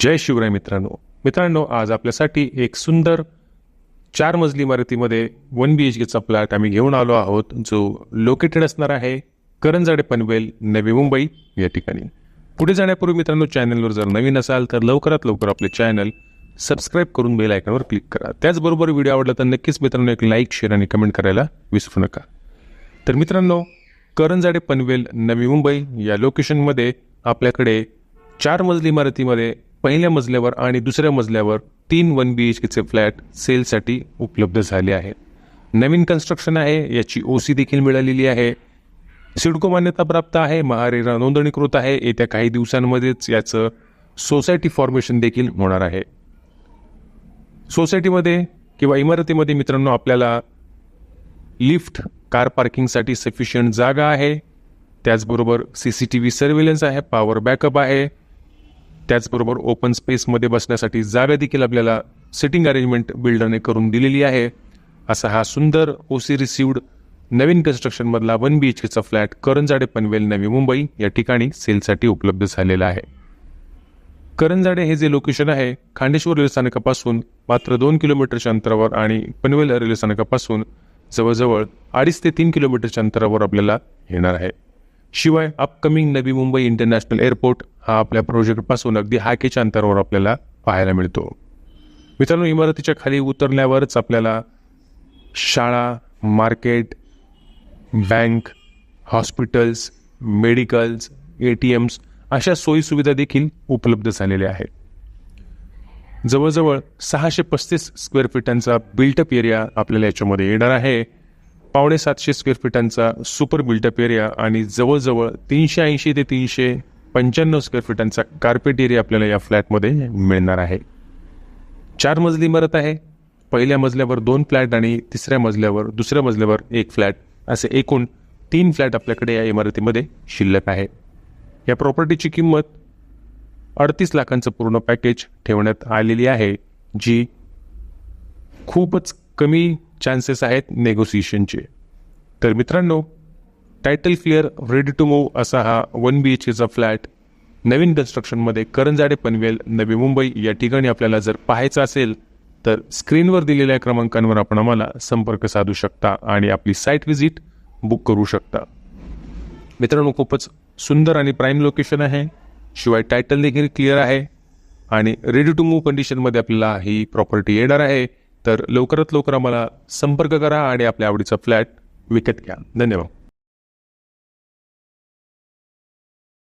जय शिवराय मित्रांनो. मित्रांनो आज आपल्यासाठी एक सुंदर चार मजली इमारतीमध्ये वन बी एच केचा प्लॅट आम्ही घेऊन आलो आहोत जो लोकेटेड असणार आहे करंजाडे पनवेल नवी मुंबई या ठिकाणी. पुढे जाण्यापूर्वी मित्रांनो चॅनलवर जर नवीन असाल तर लवकरात लवकर आपले चॅनल सबस्क्राईब करून बेल आयकॉनवर क्लिक करा. त्याचबरोबर व्हिडिओ आवडला तर नक्कीच मित्रांनो एक लाईक शेअर आणि कमेंट करायला विसरू नका. तर मित्रांनो करंजाडे पनवेल नवी मुंबई या लोकेशनमध्ये आपल्याकडे चार मजली इमारतीमध्ये पहिल्या मजल्यावर आणि दुसऱ्या मजल्यावर तीन वन बी एच केचे फ्लॅट सेलसाठी उपलब्ध झाले आहेत नवीन कन्स्ट्रक्शन आहे याची ओ सी देखील मिळालेली आहे. सिडको मान्यता प्राप्त आहे महारेरा नोंदणीकृत आहे येत्या काही दिवसांमध्येच याचं सोसायटी फॉर्मेशन देखील होणार आहे. सोसायटीमध्ये किंवा इमारतीमध्ये मित्रांनो आपल्याला लिफ्ट कार पार्किंगसाठी सफिशियंट जागा आहे. त्याचबरोबर C C T V surveillance आहे पॉवर बॅकअप आहे. त्याचबरोबर ओपन स्पेसमध्ये बसण्यासाठी जागा देखील आपल्याला सिटिंग अरेंजमेंट बिल्डरने करून दिलेली आहे. असा हा सुंदर ओसी रिसिवड नवीन कन्स्ट्रक्शनमधला वन बी एच केचा फ्लॅट करंजाडे पनवेल नवी मुंबई या ठिकाणी सेलसाठी उपलब्ध झालेला आहे. करंजाडे हे जे लोकेशन आहे खांडेश्वर रेल्वे स्थानकापासून मात्र दोन किलोमीटरच्या अंतरावर आणि पनवेल रेल्वे स्थानकापासून जवळजवळ अडीच ते तीन किलोमीटरच्या अंतरावर आपल्याला येणार आहे. शिवाय upcoming Navi Mumbai international airport हा आपल्या प्रोजेक्टपासून अगदी हाकेच्या अंतरावर आपल्याला पाहायला मिळतो. मित्रांनो इमारतीच्या खाली उतरल्यावरच आपल्याला शाळा market bank hospitals medicals A T Ms अशा सोयीसुविधा देखील उपलब्ध झालेल्या आहेत. जवळजवळ सहाशे पस्तीस स्क्वेअर फीटांचा बिल्टअप एरिया आपल्याला याच्यामध्ये येणार आहे. पावणे सातशे स्क्वेअर फिटांचा सुपर बिल्टअप एरिया आणि जवळजवळ तीनशे ऐंशी ते तीनशे पंच्याण्णव स्क्वेअर फिटांचा कार्पेट एरिया आपल्याला या फ्लॅटमध्ये मिळणार आहे. चार मजली इमारत आहे. पहिल्या मजल्यावर दोन फ्लॅट आणि तिसऱ्या मजल्यावर दुसऱ्या मजल्यावर एक फ्लॅट असे एकूण तीन फ्लॅट आपल्याकडे या इमारतीमध्ये शिल्लक आहे. या प्रॉपर्टीची किंमत अडतीस लाखांचं पूर्ण पॅकेज ठेवण्यात आलेली आहे जी खूपच कमी चान्सेस आहेत नेगोसिएशनचे तर मित्रांनो title clear ready to move असा हा वन बी एच केचा फ्लॅट नवीन कन्स्ट्रक्शनमध्ये करंजाडे पनवेल नवी मुंबई या ठिकाणी आपल्याला जर पाहायचं असेल तर स्क्रीनवर दिलेल्या क्रमांकांवर आपण आम्हाला संपर्क साधू शकता आणि आपली साईट व्हिजिट बुक करू शकता. मित्रांनो खूपच सुंदर आणि प्राईम लोकेशन आहे. शिवाय टायटल देखील क्लिअर आहे. आणि रेडी टू मूव्ह कंडिशनमध्ये आपल्याला ही प्रॉपर्टी येणार आहे. तर लवकरात लवकर आम्हाला संपर्क करा आणि आपल्या आवडीचा फ्लॅट विकत घ्या. धन्यवाद.